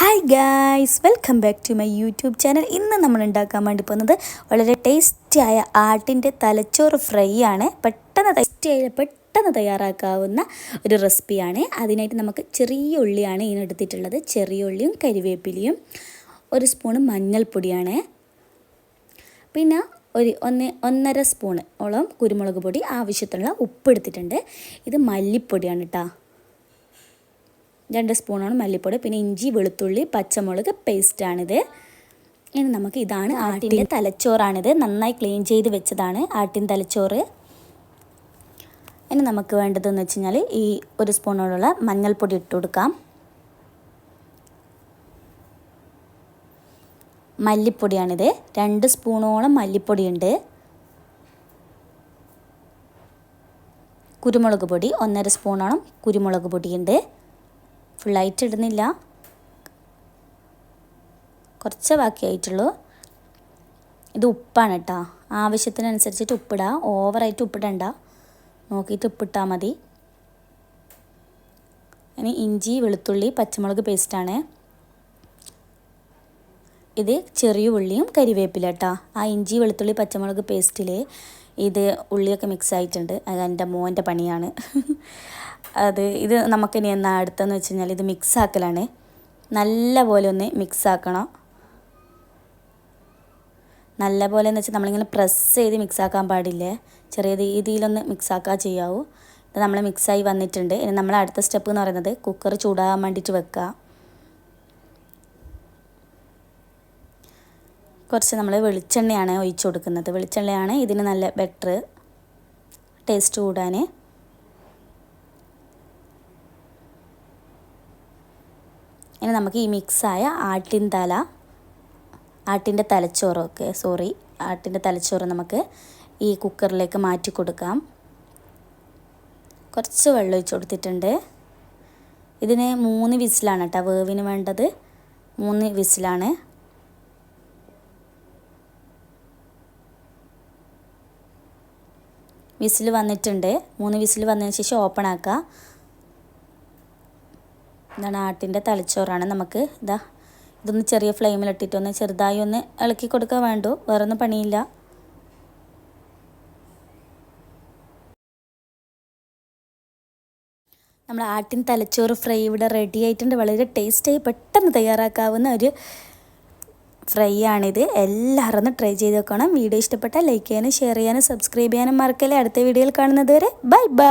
Hi guys welcome back to my YouTube channel ഇന്ന് നമ്മൾ ഉണ്ടാക്കാൻ വേണ്ടി പോകുന്നത് വളരെ ടേസ്റ്റിയായ ആട്ടിന്റെ തലച്ചോറ് ഫ്രൈ ആണ്. പെട്ടെന്ന് ടേസ്റ്റിയായ പെട്ടെന്ന് തയ്യാറാക്കാവുന്ന ഒരു റെസിപ്പിയാണ് അതിനായിട്ട് നമുക്ക് ചെറിയ ഉള്ളിയാണ് ഇതിനെടുത്തിട്ടുള്ളത് ചെറിയ ഉള്ളിയും കരിവേപ്പിലയും ഒരു സ്പൂണ് മഞ്ഞൾപ്പൊടിയാണ്. പിന്നെ ഒരു ഒന്ന് ഒന്നര സ്പൂണ് ഓളം കുരുമുളക് പൊടി ആവശ്യത്തിനുള്ള ഉപ്പ് എടുത്തിട്ടുണ്ട്. ഇത് മല്ലിപ്പൊടിയാണ് കേട്ടോ രണ്ട് സ്പൂണാണ് മല്ലിപ്പൊടി പിന്നെ ഇഞ്ചി വെളുത്തുള്ളി പച്ചമുളക് പേസ്റ്റാണിത്. ഇനി നമുക്ക് ഇതാണ് ആട്ടിന്റെ തലച്ചോറാണിത്. നന്നായി ക്ലീൻ ചെയ്ത് വെച്ചതാണ് ആട്ടിൻ തലച്ചോറ്. ഇനി നമുക്ക് വേണ്ടതെന്ന് വെച്ച് കഴിഞ്ഞാൽ ഈ ഒരു സ്പൂണോടുള്ള മഞ്ഞൾപ്പൊടി ഇട്ട് കൊടുക്കാം. മല്ലിപ്പൊടിയാണിത്. രണ്ട് സ്പൂണോളം മല്ലിപ്പൊടിയുണ്ട്. കുരുമുളക് പൊടി ഒന്നര സ്പൂണോളം കുരുമുളക് പൊടിയുണ്ട്. ഫുള്ളായിട്ട് ഇടുന്നില്ല. കുറച്ച് ബാക്കിയായിട്ടുള്ളൂ. ഇത് ഉപ്പാണ് കേട്ടോ ആവശ്യത്തിനനുസരിച്ചിട്ട് ഉപ്പിടുക ഓവറായിട്ട് ഉപ്പിടണ്ട. നോക്കിയിട്ട് ഉപ്പിട്ടാൽ മതി. ഇനി ഇഞ്ചി വെളുത്തുള്ളി പച്ചമുളക് പേസ്റ്റാണ് ഇത് ചെറിയ ഉള്ളിയും കരിവേപ്പില കേട്ടോ ആ ഇഞ്ചി വെളുത്തുള്ളി പച്ചമുളക് പേസ്റ്റിൽ ഇത് ഉള്ളിയൊക്കെ മിക്സ് ആയിട്ടുണ്ട്. അത് എന്റെ മോന്റെ പണിയാണ്. അത് ഇത് നമുക്കിനി എന്നാ അടുത്തെന്ന് വെച്ച് കഴിഞ്ഞാൽ ഇത് മിക്സ് ആക്കലാണ്. നല്ല പോലെ ഒന്ന് മിക്സ് ആക്കണം. നല്ല പോലെ എന്ന് വെച്ചാൽ നമ്മളിങ്ങനെ പ്രസ് ചെയ്ത് മിക്സ് ആക്കാൻ പാടില്ലേ. ചെറിയ രീതിയിലൊന്ന് മിക്സ് ആക്കാൻ ചെയ്യാവൂ. ഇത് നമ്മൾ മിക്സായി വന്നിട്ടുണ്ട്. ഇനി നമ്മൾ അടുത്ത സ്റ്റെപ്പ് എന്ന് പറയുന്നത് കുക്കർ ചൂടാകാൻ വേണ്ടിയിട്ട് വെക്കുക കുറച്ച് നമ്മൾ വെളിച്ചെണ്ണയാണ് ഒഴിച്ചു കൊടുക്കുന്നത്. വെളിച്ചെണ്ണയാണ് ഇതിന് നല്ല ബെറ്റർ ടേസ്റ്റ് കൂടാൻ ഇനി നമുക്ക് ഈ മിക്സായ ആട്ടിൻ തല ആട്ടിന്റെ തലച്ചോറൊക്കെ സോറി ആട്ടിന്റെ തലച്ചോറ് നമുക്ക് ഈ കുക്കറിലേക്ക് മാറ്റി കൊടുക്കാം. കുറച്ച് വെള്ളം ഒഴിച്ച് കൊടുത്തിട്ടുണ്ട്. ഇതിന് മൂന്ന് വിസിലാണ് കേട്ടോ വേവിന് വേണ്ടത്. മൂന്ന് വിസിലാണ്. വിസിൽ വന്നിട്ടുണ്ട്. മൂന്ന് വിസിൽ വന്നതിന് ശേഷം ഓപ്പൺ ആക്കുക ഇതാണ് ആട്ടിന്റെ തലച്ചോറാണ്. നമുക്ക് ഇതാ ഇതൊന്ന് ചെറിയ ഫ്ലെയിമിലിട്ടിട്ട് ഒന്ന് ചെറുതായി ഒന്ന് ഇളക്കി കൊടുക്കാൻ വേണ്ടു. വേറൊന്നും പണിയില്ല. നമ്മൾ ആട്ടിൻ തലച്ചോറ് ഫ്രൈ ഇവിടെ റെഡി ആയിട്ടുണ്ട്. വളരെ ടേസ്റ്റായി പെട്ടെന്ന് തയ്യാറാക്കാവുന്ന ഒരു ഫ്രൈ ആണിത്. എല്ലാവരും ഒന്ന് ട്രൈ ചെയ്ത് നോക്കണം വീഡിയോ ഇഷ്ടപ്പെട്ടാൽ ലൈക്ക് ചെയ്യാനും ഷെയർ ചെയ്യാനും സബ്സ്ക്രൈബ് ചെയ്യാനും മറക്കല്ലേ. അടുത്ത വീഡിയോയിൽ കാണുന്നത് വരെ ബൈ ബൈ